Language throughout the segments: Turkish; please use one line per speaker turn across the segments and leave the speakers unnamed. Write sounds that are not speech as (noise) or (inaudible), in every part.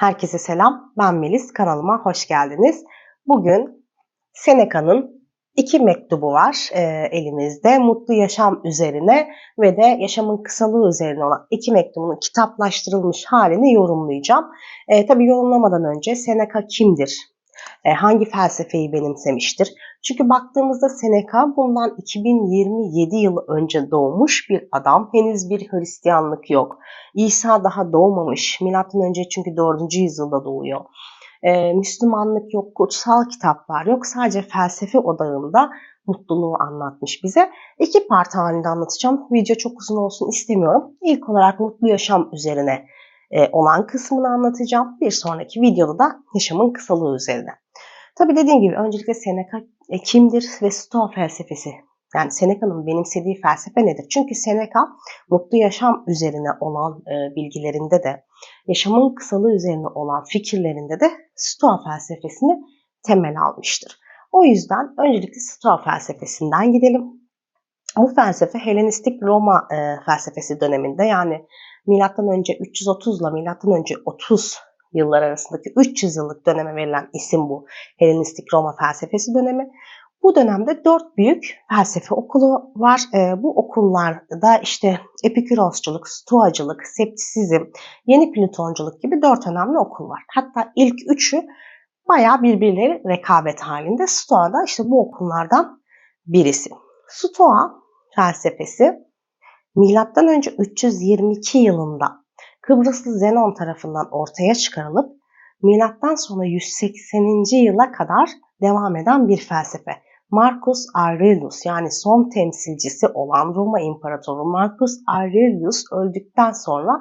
Herkese selam, ben Melis. Kanalıma hoş geldiniz. Bugün Seneca'nın iki mektubu var e, elimizde. Mutlu yaşam üzerine ve de yaşamın kısalığı üzerine olan iki mektubun kitaplaştırılmış halini yorumlayacağım. E, tabii yorumlamadan önce Seneca kimdir? E, hangi felsefeyi benimsemiştir? Çünkü baktığımızda Seneca bundan 2027 yıl önce doğmuş bir adam. Henüz bir Hristiyanlık yok. İsa daha doğmamış. Milattan önce çünkü 4. yüzyılda doğuyor. E, Müslümanlık yok, kutsal kitaplar yok. Sadece felsefe odağında mutluluğu anlatmış bize. İki part halinde anlatacağım. Video çok uzun olsun istemiyorum. İlk olarak mutlu yaşam üzerine olan kısmını anlatacağım. Bir sonraki videoda da yaşamın kısalığı üzerine. Tabii dediğim gibi öncelikle Seneca e, kimdir ve Stoa felsefesi yani Seneca'nın benimsediği felsefe nedir? Çünkü Seneca mutlu yaşam üzerine olan e, bilgilerinde de, yaşamın kısalığı üzerine olan fikirlerinde de Stoa felsefesini temel almıştır. O yüzden öncelikle Stoa felsefesinden gidelim. Bu felsefe Helenistik Roma e, felsefesi döneminde yani milattan önce 330 ile milattan önce 30 yıllar arasındaki 300 yıllık döneme verilen isim bu. Helenistik Roma felsefesi dönemi. Bu dönemde dört büyük felsefe okulu var. E, bu okullarda işte Epikürosçuluk, Stoacılık, Septisizm, Yeni Platonculuk gibi dört önemli okul var. Hatta ilk üçü bayağı birbirleri rekabet halinde. Stoa da işte bu okullardan birisi. Stoa felsefesi milattan önce 322 yılında Kıbrıslı Zenon tarafından ortaya çıkarılıp milattan sonra 180. yıla kadar devam eden bir felsefe. Marcus Aurelius yani son temsilcisi olan Roma İmparatoru Marcus Aurelius öldükten sonra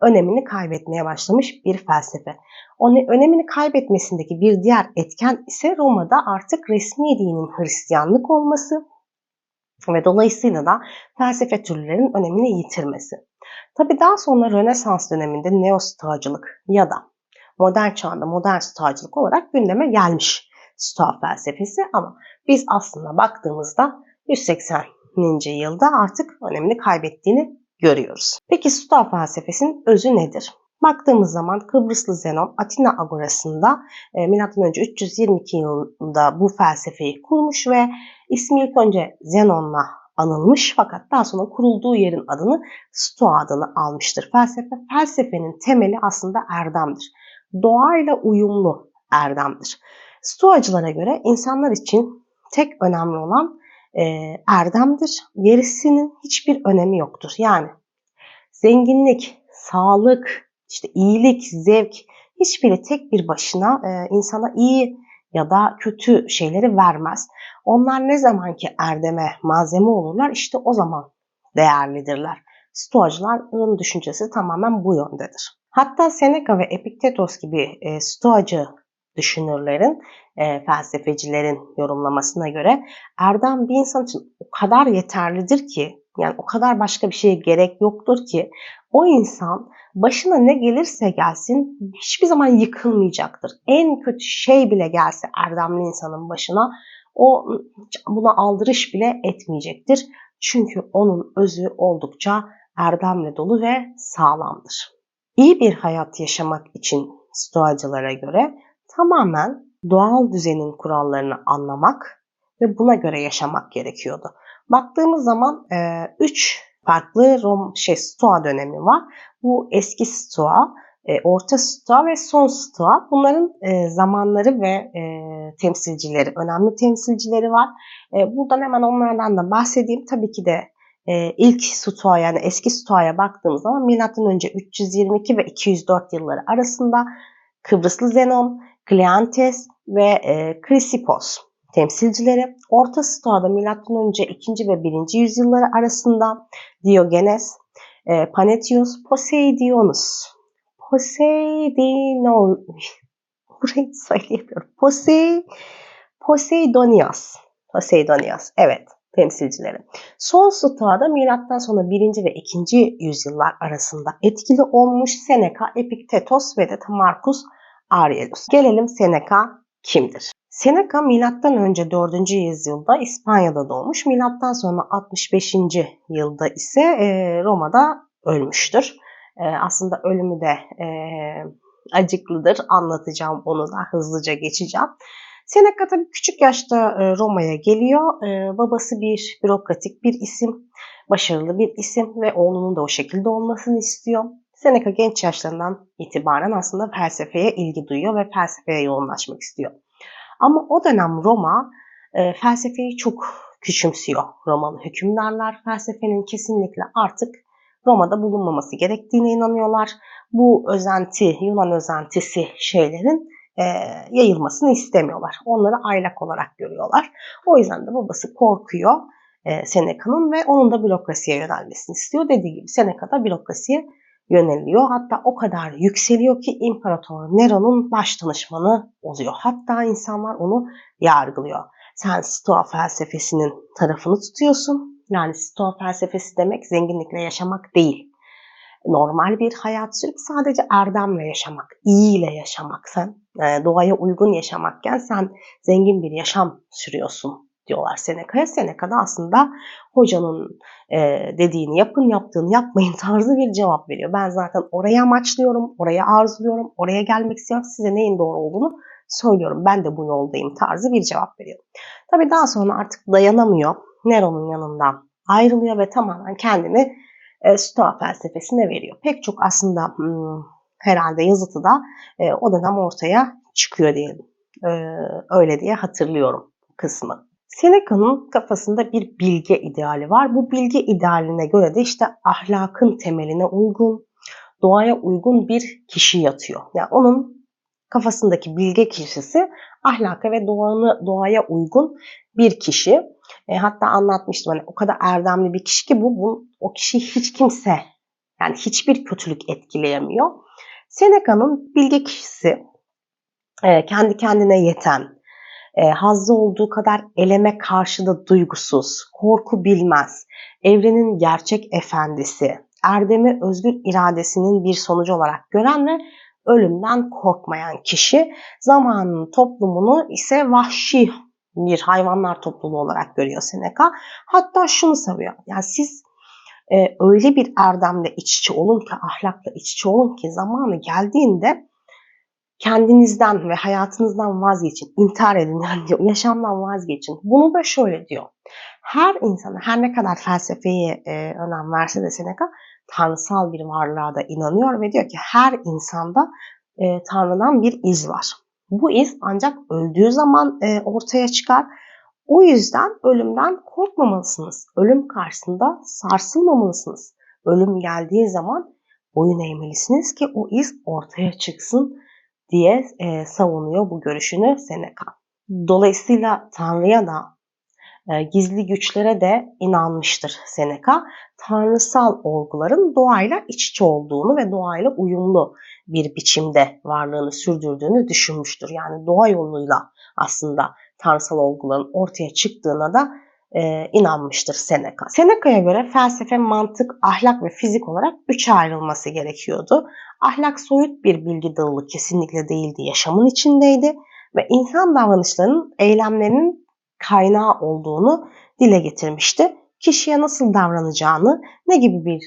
önemini kaybetmeye başlamış bir felsefe. Onun önemini kaybetmesindeki bir diğer etken ise Roma'da artık resmi dinin Hristiyanlık olması ve dolayısıyla da felsefe türlerinin önemini yitirmesi. Tabi daha sonra Rönesans döneminde neostağcılık ya da modern çağda modern stoğacılık olarak gündeme gelmiş stoğa felsefesi ama biz aslında baktığımızda 180. yılda artık önemini kaybettiğini görüyoruz. Peki stoğa felsefesinin özü nedir? Baktığımız zaman Kıbrıslı Zenon Atina Agorası'nda e, M.Ö. 322 yılında bu felsefeyi kurmuş ve ismi ilk önce Zenon'la anılmış fakat daha sonra kurulduğu yerin adını Stoa adını almıştır. Felsefe, felsefenin temeli aslında erdemdir. Doğayla uyumlu erdemdir. Stoacılara göre insanlar için tek önemli olan e, erdemdir. Gerisinin hiçbir önemi yoktur. Yani zenginlik, sağlık, işte iyilik, zevk hiçbiri tek bir başına e, insana iyi ya da kötü şeyleri vermez. Onlar ne zaman ki erdeme malzeme olurlar işte o zaman değerlidirler. Stoacıların düşüncesi tamamen bu yöndedir. Hatta Seneca ve Epiktetos gibi e, stoacı düşünürlerin, e, felsefecilerin yorumlamasına göre erdem bir insan için o kadar yeterlidir ki yani o kadar başka bir şeye gerek yoktur ki o insan başına ne gelirse gelsin hiçbir zaman yıkılmayacaktır. En kötü şey bile gelse erdemli insanın başına o buna aldırış bile etmeyecektir. Çünkü onun özü oldukça erdemle dolu ve sağlamdır. İyi bir hayat yaşamak için stoacılara göre tamamen doğal düzenin kurallarını anlamak ve buna göre yaşamak gerekiyordu. Baktığımız zaman 3 e, farklı Rom şey Stoa dönemi var. Bu eski Stoa, e, orta Stoa ve son Stoa. Bunların e, zamanları ve e, temsilcileri, önemli temsilcileri var. E, buradan hemen onlardan da bahsedeyim. Tabii ki de e, ilk Stoa yani eski Stoa'ya baktığımız zaman önce 322 ve 204 yılları arasında Kıbrıslı Zenon, Kleantes ve e, Krisipos temsilcileri. Orta Stoa'da M.Ö. 2. ve 1. yüzyılları arasında Diogenes, e, Panetius, Poseidonus, Poseidonus, (laughs) burayı söyleyemiyorum. Posei, Poseidonias, Poseidonias, evet temsilcileri. Son Stoa'da milattan sonra 1. ve 2. yüzyıllar arasında etkili olmuş Seneca, Epiktetos ve de Marcus Aurelius. Gelelim Seneca kimdir? Seneca milattan önce 4. yüzyılda İspanya'da doğmuş. Milattan sonra 65. yılda ise e, Roma'da ölmüştür. E, aslında ölümü de e, acıklıdır. Anlatacağım onu da hızlıca geçeceğim. Seneca tabii küçük yaşta Roma'ya geliyor. Babası bir bürokratik bir isim, başarılı bir isim ve oğlunun da o şekilde olmasını istiyor. Seneca genç yaşlarından itibaren aslında felsefeye ilgi duyuyor ve felsefeye yoğunlaşmak istiyor. Ama o dönem Roma e, felsefeyi çok küçümsüyor Romalı hükümdarlar. Felsefenin kesinlikle artık Roma'da bulunmaması gerektiğine inanıyorlar. Bu özenti, Yunan özentisi şeylerin e, yayılmasını istemiyorlar. Onları aylak olarak görüyorlar. O yüzden de babası korkuyor e, Seneca'nın ve onun da bürokrasiye yönelmesini istiyor. Dediği gibi Seneca da bürokrasiye yöneliyor. Hatta o kadar yükseliyor ki İmparator Nero'nun baş danışmanı oluyor. Hatta insanlar onu yargılıyor. Sen Stoa felsefesinin tarafını tutuyorsun. Yani Stoa felsefesi demek zenginlikle yaşamak değil. Normal bir hayat sürüp sadece erdemle yaşamak, iyiyle yaşamak. Sen e, doğaya uygun yaşamakken sen zengin bir yaşam sürüyorsun diyorlar Seneca'ya. Seneca da aslında hocanın e, dediğini yapın, yaptığını yapmayın (laughs) tarzı bir cevap veriyor. Ben zaten oraya amaçlıyorum, oraya arzuluyorum, oraya gelmek istiyorum. Size neyin doğru olduğunu söylüyorum. Ben de bu yoldayım tarzı bir cevap veriyor. Tabii daha sonra artık dayanamıyor. Nero'nun yanından ayrılıyor ve tamamen kendini e, Stoa felsefesine veriyor. Pek çok aslında hmm, herhalde yazıtıda e, o dönem ortaya çıkıyor diyelim. E, öyle diye hatırlıyorum kısmı. Seneca'nın kafasında bir bilge ideali var. Bu bilge idealine göre de işte ahlakın temeline uygun, doğaya uygun bir kişi yatıyor. Yani onun kafasındaki bilge kişisi ahlaka ve doğanı, doğaya uygun bir kişi. E, hatta anlatmıştım hani o kadar erdemli bir kişi ki bu, bu o kişi hiç kimse yani hiçbir kötülük etkileyemiyor. Seneca'nın bilge kişisi e, kendi kendine yeten, e, hazzı olduğu kadar eleme karşı da duygusuz, korku bilmez, evrenin gerçek efendisi, erdemi özgür iradesinin bir sonucu olarak gören ve ölümden korkmayan kişi zamanın toplumunu ise vahşi bir hayvanlar topluluğu olarak görüyor Seneca. Hatta şunu savuyor. Yani siz e, öyle bir erdemle iç içe olun ki, ahlakla iç içe olun ki zamanı geldiğinde kendinizden ve hayatınızdan vazgeçin. intihar edin (laughs) yani diyor. Yaşamdan vazgeçin. Bunu da şöyle diyor. Her insan her ne kadar felsefeye e, önem verse de Seneca tanrısal bir varlığa da inanıyor ve diyor ki her insanda e, Tanrı'dan bir iz var. Bu iz ancak öldüğü zaman e, ortaya çıkar. O yüzden ölümden korkmamalısınız. Ölüm karşısında sarsılmamalısınız. Ölüm geldiği zaman boyun eğmelisiniz ki o iz ortaya çıksın diye e, savunuyor bu görüşünü Seneca. Dolayısıyla Tanrı'ya da e, gizli güçlere de inanmıştır Seneca. Tanrısal olguların doğayla iç içe olduğunu ve doğayla uyumlu bir biçimde varlığını sürdürdüğünü düşünmüştür. Yani doğa yoluyla aslında tanrısal olguların ortaya çıktığına da e, inanmıştır Seneca. Seneca'ya göre felsefe, mantık, ahlak ve fizik olarak üçe ayrılması gerekiyordu. Ahlak soyut bir bilgi dalı kesinlikle değildi, yaşamın içindeydi ve insan davranışlarının, eylemlerinin kaynağı olduğunu dile getirmişti. Kişiye nasıl davranacağını, ne gibi bir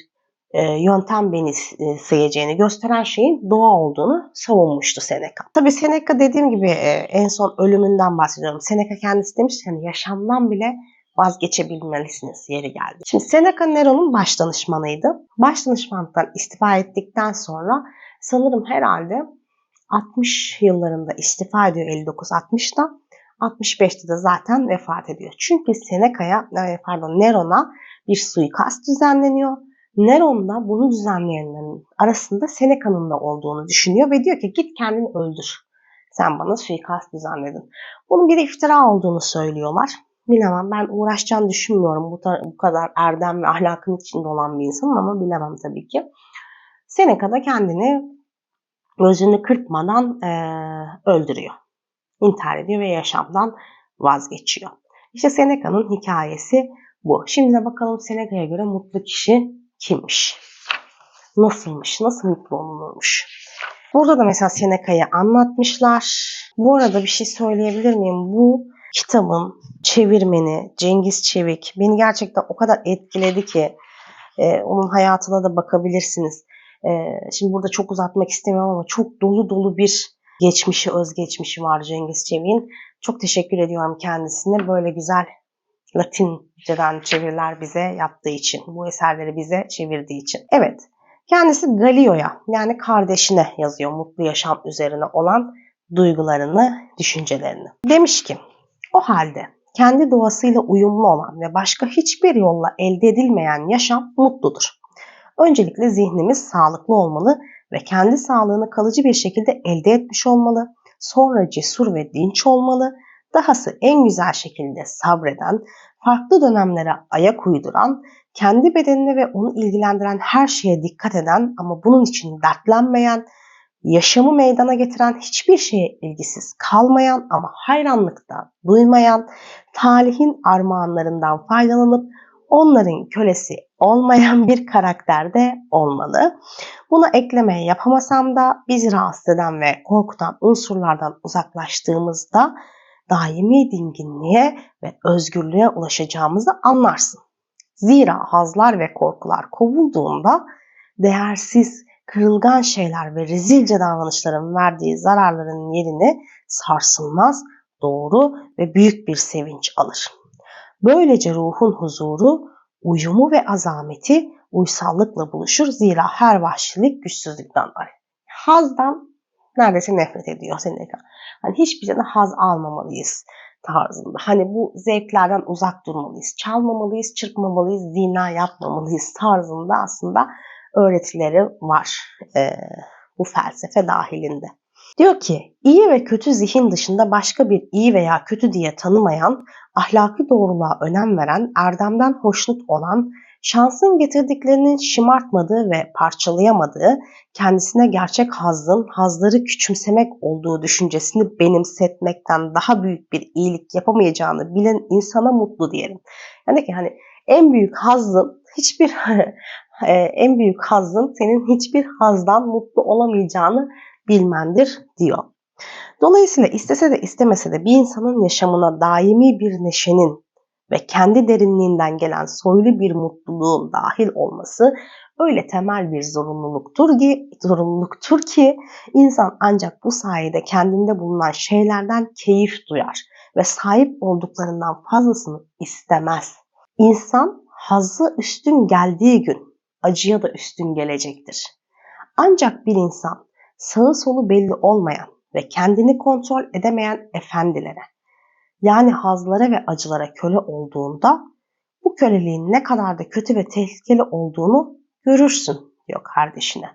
e, yöntem benimseyeceğini gösteren şeyin doğa olduğunu savunmuştu Seneca. Tabi Seneca dediğim gibi e, en son ölümünden bahsediyorum. Seneca kendisi demiş yani yaşamdan bile vazgeçebilmelisiniz yeri geldi. Şimdi Seneca Nero'nun baş danışmanıydı. Baş danışmanlıktan istifa ettikten sonra sanırım herhalde 60 yıllarında istifa ediyor 59-60'da. 65'te de zaten vefat ediyor. Çünkü Seneca'ya, e, pardon Neron'a bir suikast düzenleniyor. Neron da bunu düzenleyenlerin arasında Seneca'nın da olduğunu düşünüyor ve diyor ki git kendini öldür. Sen bana suikast düzenledin. Bunun bir iftira olduğunu söylüyorlar. Bilemem ben uğraşacağını düşünmüyorum bu, bu kadar erdem ve ahlakın içinde olan bir insanım ama bilemem tabii ki. Seneca da kendini gözünü kırpmadan e, öldürüyor. İntihar ediyor ve yaşamdan vazgeçiyor. İşte Seneca'nın hikayesi bu. Şimdi bakalım Seneca'ya göre mutlu kişi kimmiş? Nasılmış? Nasıl mutlu olunurmuş? Burada da mesela Seneca'yı anlatmışlar. Bu arada bir şey söyleyebilir miyim? Bu kitabın çevirmeni Cengiz Çevik beni gerçekten o kadar etkiledi ki e, onun hayatına da bakabilirsiniz. Ee, şimdi burada çok uzatmak istemiyorum ama çok dolu dolu bir geçmişi, özgeçmişi var Cengiz Çevik'in. Çok teşekkür ediyorum kendisine böyle güzel Latinceden çeviriler bize yaptığı için, bu eserleri bize çevirdiği için. Evet, kendisi Galio'ya yani kardeşine yazıyor mutlu yaşam üzerine olan duygularını, düşüncelerini. Demiş ki, o halde kendi doğasıyla uyumlu olan ve başka hiçbir yolla elde edilmeyen yaşam mutludur. Öncelikle zihnimiz sağlıklı olmalı ve kendi sağlığını kalıcı bir şekilde elde etmiş olmalı. Sonra cesur ve dinç olmalı. Dahası en güzel şekilde sabreden, farklı dönemlere ayak uyduran, kendi bedenine ve onu ilgilendiren her şeye dikkat eden ama bunun için dertlenmeyen, yaşamı meydana getiren hiçbir şeye ilgisiz kalmayan ama hayranlıkta duymayan, talihin armağanlarından faydalanıp onların kölesi olmayan bir karakterde olmalı. Buna eklemeye yapamasam da bizi rahatsız eden ve korkutan unsurlardan uzaklaştığımızda daimi dinginliğe ve özgürlüğe ulaşacağımızı anlarsın. Zira hazlar ve korkular kovulduğunda değersiz, kırılgan şeyler ve rezilce davranışların verdiği zararların yerini sarsılmaz, doğru ve büyük bir sevinç alır. Böylece ruhun huzuru, uyumu ve azameti uysallıkla buluşur. Zira her vahşilik güçsüzlükten var. Hazdan neredeyse nefret ediyor Seneca. Hani hiçbir şeyden haz almamalıyız tarzında. Hani bu zevklerden uzak durmalıyız. Çalmamalıyız, çırpmamalıyız, zina yapmamalıyız tarzında aslında öğretileri var e, bu felsefe dahilinde. Diyor ki iyi ve kötü zihin dışında başka bir iyi veya kötü diye tanımayan, ahlaki doğruluğa önem veren, erdemden hoşnut olan, şansın getirdiklerinin şımartmadığı ve parçalayamadığı, kendisine gerçek hazın, hazları küçümsemek olduğu düşüncesini benimsetmekten daha büyük bir iyilik yapamayacağını bilen insana mutlu diyelim. Yani ki hani en büyük hazın hiçbir (laughs) en büyük hazın senin hiçbir hazdan mutlu olamayacağını bilmendir diyor. Dolayısıyla istese de istemese de bir insanın yaşamına daimi bir neşenin ve kendi derinliğinden gelen soylu bir mutluluğun dahil olması öyle temel bir zorunluluktur ki, zorunluluktur ki insan ancak bu sayede kendinde bulunan şeylerden keyif duyar ve sahip olduklarından fazlasını istemez. İnsan hazzı üstün geldiği gün acıya da üstün gelecektir. Ancak bir insan sağı solu belli olmayan ve kendini kontrol edemeyen efendilere yani hazlara ve acılara köle olduğunda bu köleliğin ne kadar da kötü ve tehlikeli olduğunu görürsün diyor kardeşine.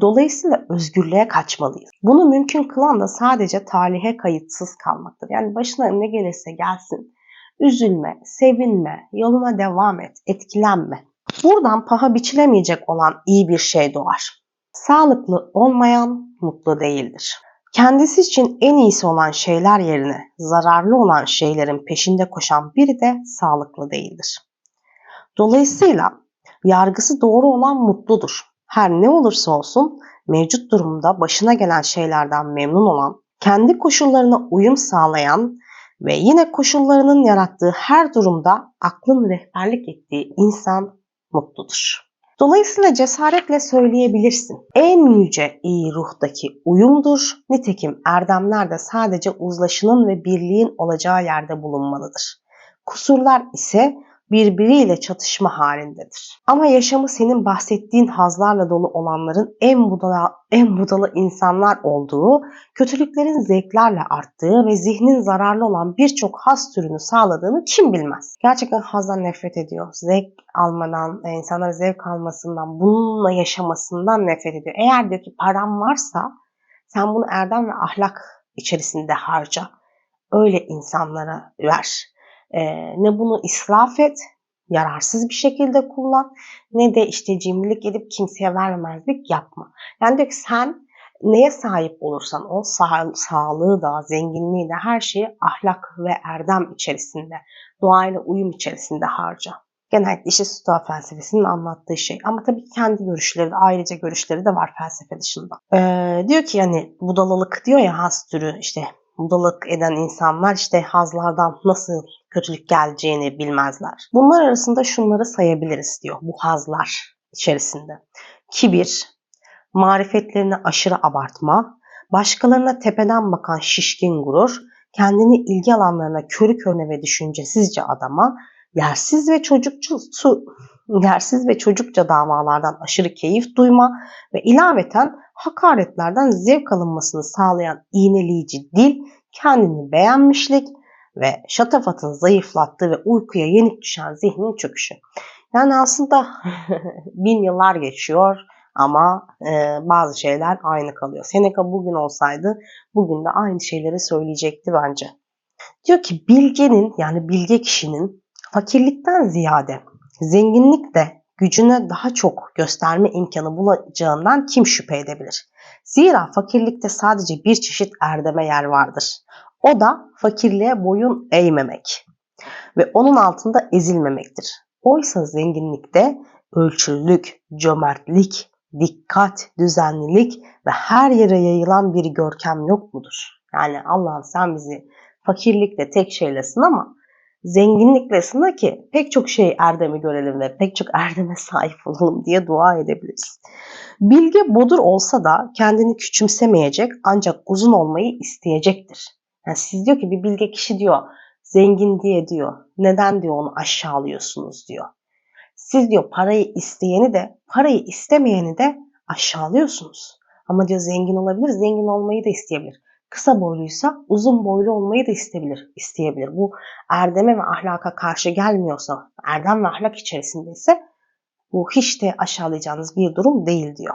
Dolayısıyla özgürlüğe kaçmalıyız. Bunu mümkün kılan da sadece talihe kayıtsız kalmaktır. Yani başına ne gelirse gelsin. Üzülme, sevinme, yoluna devam et, etkilenme. Buradan paha biçilemeyecek olan iyi bir şey doğar. Sağlıklı olmayan mutlu değildir. Kendisi için en iyisi olan şeyler yerine zararlı olan şeylerin peşinde koşan biri de sağlıklı değildir. Dolayısıyla yargısı doğru olan mutludur. Her ne olursa olsun mevcut durumda başına gelen şeylerden memnun olan, kendi koşullarına uyum sağlayan ve yine koşullarının yarattığı her durumda aklın rehberlik ettiği insan mutludur. Dolayısıyla cesaretle söyleyebilirsin. En yüce iyi ruhtaki uyumdur. Nitekim erdemler de sadece uzlaşının ve birliğin olacağı yerde bulunmalıdır. Kusurlar ise birbiriyle çatışma halindedir. Ama yaşamı senin bahsettiğin hazlarla dolu olanların en budala, en budala insanlar olduğu, kötülüklerin zevklerle arttığı ve zihnin zararlı olan birçok haz türünü sağladığını kim bilmez. Gerçekten hazdan nefret ediyor. Zevk almadan, e, insanlar zevk almasından, bununla yaşamasından nefret ediyor. Eğer diyor ki param varsa sen bunu erdem ve ahlak içerisinde harca. Öyle insanlara ver. E, ne bunu israf et, yararsız bir şekilde kullan ne de işte cimrilik edip kimseye vermemezlik yapma. Yani diyor ki sen neye sahip olursan o sağ, sağlığı da, zenginliği de her şeyi ahlak ve erdem içerisinde, doğayla uyum içerisinde harca. Genellikle işte Stoa felsefesinin anlattığı şey. Ama tabii kendi görüşleri de, ayrıca görüşleri de var felsefe dışında. Ee, diyor ki yani budalalık diyor ya has türü işte budalık eden insanlar işte hazlardan nasıl kötülük geleceğini bilmezler. Bunlar arasında şunları sayabiliriz diyor bu hazlar içerisinde. Kibir, marifetlerini aşırı abartma, başkalarına tepeden bakan şişkin gurur, kendini ilgi alanlarına körü körüne ve düşüncesizce adama, yersiz ve çocukçu su, yersiz ve çocukça davalardan aşırı keyif duyma ve ilaveten hakaretlerden zevk alınmasını sağlayan iğneleyici dil, kendini beğenmişlik ve şatafatın zayıflattığı ve uykuya yenik düşen zihnin çöküşü. Yani aslında (laughs) bin yıllar geçiyor ama e, bazı şeyler aynı kalıyor. Seneca bugün olsaydı bugün de aynı şeyleri söyleyecekti bence. Diyor ki bilgenin yani bilge kişinin fakirlikten ziyade zenginlikte gücüne daha çok gösterme imkanı bulacağından kim şüphe edebilir? Zira fakirlikte sadece bir çeşit erdeme yer vardır. O da fakirliğe boyun eğmemek ve onun altında ezilmemektir. Oysa zenginlikte ölçülülük, cömertlik, dikkat, düzenlilik ve her yere yayılan bir görkem yok mudur? Yani Allah'ım sen bizi fakirlikle tek şeylesin ama zenginlikle sına ki pek çok şey erdemi görelim ve pek çok erdeme sahip (laughs) olalım diye dua edebiliriz. Bilge bodur olsa da kendini küçümsemeyecek ancak uzun olmayı isteyecektir. Yani siz diyor ki bir bilge kişi diyor zengin diye diyor. Neden diyor onu aşağılıyorsunuz diyor. Siz diyor parayı isteyeni de parayı istemeyeni de aşağılıyorsunuz. Ama diyor zengin olabilir, zengin olmayı da isteyebilir. Kısa boyluysa uzun boylu olmayı da isteyebilir. isteyebilir. Bu erdeme ve ahlaka karşı gelmiyorsa, erdem ve ahlak içerisindeyse bu hiç de aşağılayacağınız bir durum değil diyor.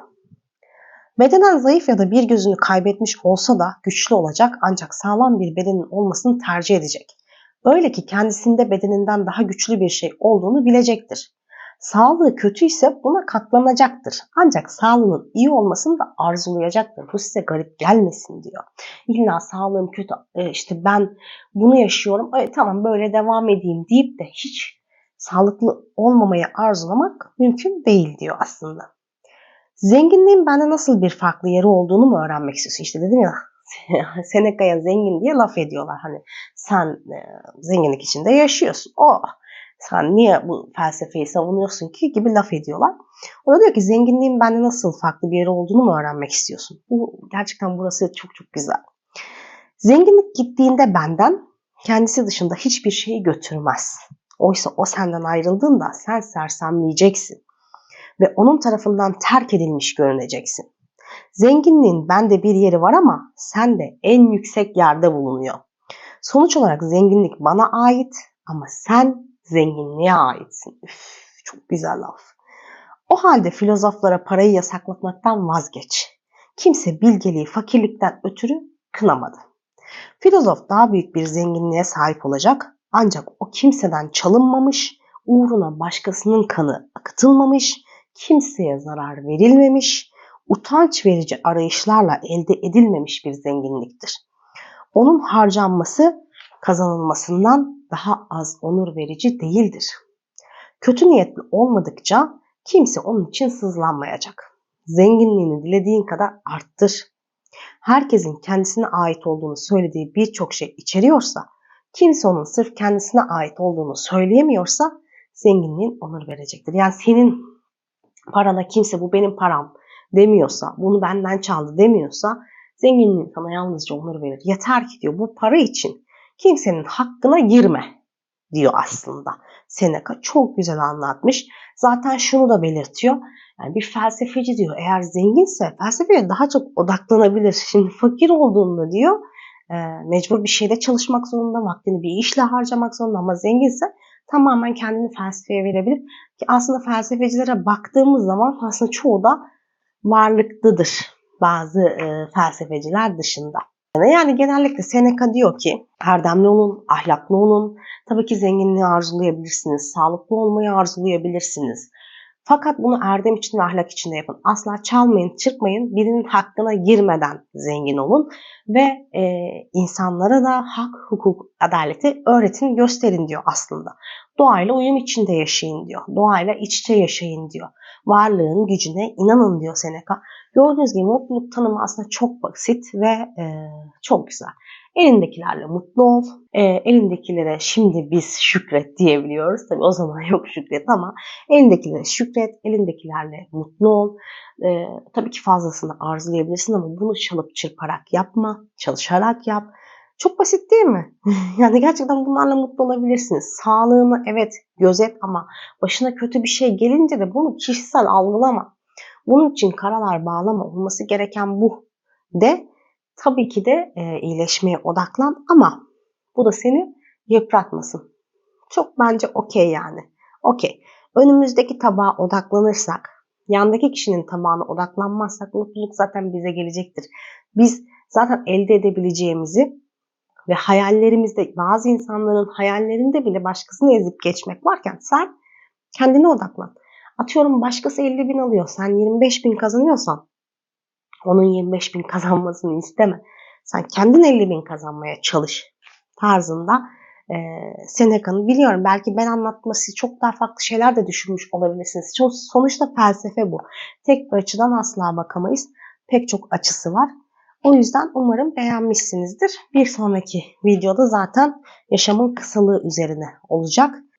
Bedenen zayıf ya da bir gözünü kaybetmiş olsa da güçlü olacak ancak sağlam bir bedenin olmasını tercih edecek. Öyle ki kendisinde bedeninden daha güçlü bir şey olduğunu bilecektir. Sağlığı kötü ise buna katlanacaktır. Ancak sağlığının iyi olmasını da arzulayacaktır. Bu size garip gelmesin diyor. İlla sağlığım kötü e, işte ben bunu yaşıyorum. E, tamam böyle devam edeyim deyip de hiç sağlıklı olmamayı arzulamak mümkün değil diyor aslında. Zenginliğin bende nasıl bir farklı yeri olduğunu mu öğrenmek istiyorsun? İşte dedim ya (laughs) Seneca'ya zengin diye laf ediyorlar. Hani sen e, zenginlik içinde yaşıyorsun. O oh, sen niye bu felsefeyi savunuyorsun ki gibi laf ediyorlar. O da diyor ki zenginliğin bende nasıl farklı bir yeri olduğunu mu öğrenmek istiyorsun? Bu gerçekten burası çok çok güzel. Zenginlik gittiğinde benden kendisi dışında hiçbir şeyi götürmez. Oysa o senden ayrıldığında sen sersemleyeceksin ve onun tarafından terk edilmiş görüneceksin. Zenginliğin bende bir yeri var ama sen de en yüksek yerde bulunuyor. Sonuç olarak zenginlik bana ait ama sen zenginliğe aitsin. Üf, çok güzel laf. O halde filozoflara parayı yasaklatmaktan vazgeç. Kimse bilgeliği fakirlikten ötürü kınamadı. Filozof daha büyük bir zenginliğe sahip olacak ancak o kimseden çalınmamış, uğruna başkasının kanı akıtılmamış, kimseye zarar verilmemiş, utanç verici arayışlarla elde edilmemiş bir zenginliktir. Onun harcanması kazanılmasından daha az onur verici değildir. Kötü niyetli olmadıkça kimse onun için sızlanmayacak. Zenginliğini dilediğin kadar arttır. Herkesin kendisine ait olduğunu söylediği birçok şey içeriyorsa, kimse onun sırf kendisine ait olduğunu söyleyemiyorsa zenginliğin onur verecektir. Yani senin parana kimse bu benim param demiyorsa, bunu benden çaldı demiyorsa zenginliğin sana yalnızca onur verir. Yeter ki diyor bu para için kimsenin hakkına girme diyor aslında. Seneca çok güzel anlatmış. Zaten şunu da belirtiyor. Yani bir felsefeci diyor eğer zenginse felsefeye daha çok odaklanabilir. Şimdi fakir olduğunda diyor e, mecbur bir şeyde çalışmak zorunda, vaktini bir işle harcamak zorunda ama zenginse tamamen kendini felsefeye verebilir. Ki aslında felsefecilere baktığımız zaman aslında çoğu da varlıklıdır bazı e, felsefeciler dışında. Yani genellikle Seneca diyor ki erdemli olun, ahlaklı olun. Tabii ki zenginliği arzulayabilirsiniz, sağlıklı olmayı arzulayabilirsiniz. Fakat bunu erdem için ve ahlak için de yapın. Asla çalmayın, çırpmayın. Birinin hakkına girmeden zengin olun. Ve e, insanlara da hak, hukuk, adaleti öğretin, gösterin diyor aslında. Doğayla uyum içinde yaşayın diyor. Doğayla iç içe yaşayın diyor. Varlığın gücüne inanın diyor Seneca. Gördüğünüz gibi mutluluk tanımı aslında çok basit ve e, çok güzel. Elindekilerle mutlu ol. E, elindekilere şimdi biz şükret diyebiliyoruz. Tabii o zaman (laughs) yok şükret ama elindekilere şükret, elindekilerle mutlu ol. E, tabii ki fazlasını arzulayabilirsin ama bunu çalıp çırparak yapma, çalışarak yap. Çok basit değil mi? (laughs) yani gerçekten bunlarla mutlu olabilirsiniz. Sağlığını evet gözet ama başına kötü bir şey gelince de bunu kişisel algılama. Bunun için karalar bağlama. Olması gereken bu de tabii ki de e, iyileşmeye odaklan ama bu da seni yıpratmasın. Çok bence okey yani. Okey. Önümüzdeki tabağa odaklanırsak, yandaki kişinin tabağına odaklanmazsak mutluluk zaten bize gelecektir. Biz zaten elde edebileceğimizi ve hayallerimizde bazı insanların hayallerinde bile başkasını ezip geçmek varken sen kendine odaklan. Atıyorum başkası 50 bin alıyor. Sen 25 bin kazanıyorsan onun 25 bin kazanmasını isteme. Sen kendin 50 bin kazanmaya çalış tarzında e, Seneca'nın biliyorum belki ben anlatması çok daha farklı şeyler de düşünmüş olabilirsiniz. Çok, sonuçta felsefe bu. Tek bir açıdan asla bakamayız. Pek çok açısı var. O yüzden umarım beğenmişsinizdir. Bir sonraki videoda zaten yaşamın kısalığı üzerine olacak.